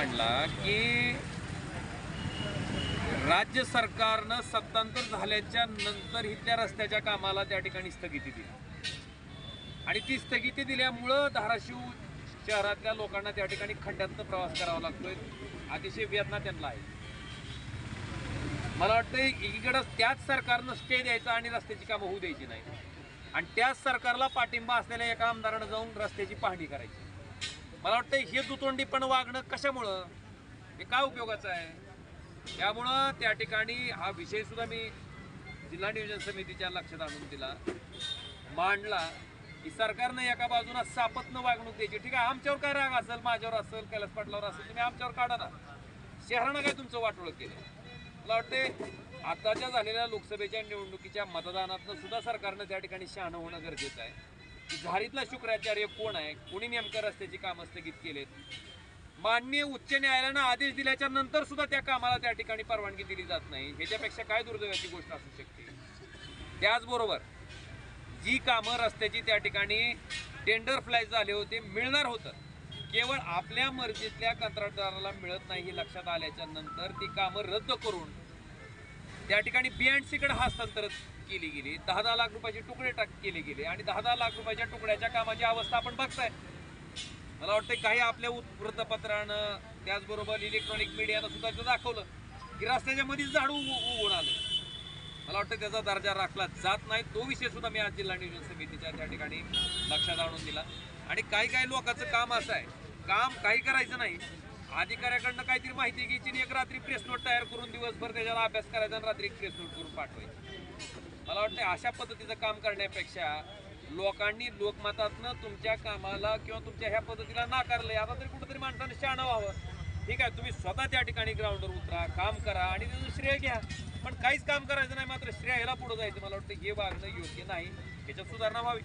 मांडला की राज्य सरकारनं सत्तांतर झाल्याच्यानंतर इथल्या रस्त्याच्या कामाला त्या ठिकाणी स्थगिती दिली. आणि ती स्थगिती दिल्यामुळं धाराशिव शहरातल्या लोकांना त्या ठिकाणी खड्ड्यातनं प्रवास करावा लागतोय. अतिशय वेदना त्यांना आहे. मला वाटतं एकीकडं त्याच सरकारनं स्टे द्यायचा आणि रस्त्याची कामं होऊ द्यायची नाही. आणि त्याच सरकारला पाठिंबा असलेल्या एका आमदारानं जाऊन रस्त्याची पाहणी करायची. मला वाटतं हे दुतोंडीपण वागणं कशामुळं? हे काय उपयोगाचं आहे? त्यामुळं त्या ठिकाणी हा विषय सुद्धा मी जिल्हा नियोजन समितीच्या लक्षात आणून दिला. मांडला की सरकारनं एका बाजूला सापत्न वागणूक द्यायची. ठीक आहे आमच्यावर काय राग असेल माझ्यावर असेल कैलास पाटलावर असेल तुम्ही आमच्यावर काढा ना. शहरानं काय तुमचं वाटोळं केलं? मला वाटते आताच्या झालेल्या लोकसभेच्या निवडणुकीच्या मतदानातनं सुद्धा सरकारनं त्या ठिकाणी शहाणं होणं गरजेचं आहे. झारीतला शुक्राचार्य कोण आहे? कोणी नेमकं रस्त्याची कामं स्थगित केलेत? माननीय उच्च न्यायालयानं आदेश दिल्याच्या नंतर सुद्धा त्या कामाला त्या ठिकाणी परवानगी दिली जात नाही. ह्याच्यापेक्षा काय दुर्दैवाची गोष्ट असू शकते? त्याचबरोबर जी कामं रस्त्याची त्या ठिकाणी टेंडर फ्लॅश झाले होते मिळणार होतं. केवळ आपल्या मर्जीतल्या कंत्राटदाराला मिळत नाही हे लक्षात आल्याच्यानंतर ती कामं रद्द करून त्या ठिकाणी बी अँड सीकडे हस्तांतरित केली गेली दहा दहा लाख रुपयाचे तुकडे टाक केले गेले आणि दहा दहा लाख रुपयाच्या तुकड्याच्या कामाची अवस्था आपण बघताय. मला वाटतं काही आपल्या वृत्तपत्रानं त्याचबरोबर इलेक्ट्रॉनिक मीडियानं सुद्धा ते दाखवलं. की रस्त्याच्या मध्येच झाड उघडून उगवून आले. मला वाटतं त्याचा दर्जा राखला जात नाही. तो विषय सुद्धा मी आज जिल्हा नियोजन समितीच्या त्या ठिकाणी लक्षात आणून दिला. आणि काही काही लोकांचं काम असं आहे. काम काही करायचं नाही. अधिकाऱ्याकडनं काहीतरी माहिती घ्यायची आणि एक रात्री प्रेस नोट तयार करून दिवसभर त्याच्यावर अभ्यास करायचा आणि रात्री एक प्रेस नोट करून पाठवायची. मला वाटतं अशा पद्धतीचं काम करण्यापेक्षा लोकांनी लोकमतातनं तुमच्या कामाला किंवा तुमच्या ह्या पद्धतीला नाकारलंय. आता तरी कुठंतरी माणसाने शहाणं व्हावं. ठीक आहे तुम्ही स्वतः त्या ठिकाणी ग्राउंडवर उतरा काम करा आणि त्याचं श्रेय घ्या. पण काहीच काम करायचं नाही मात्र श्रेयाला पुढं जायचं मला वाटतं हे वागणं योग्य नाही. याच्यात सुधारणा व्हावी.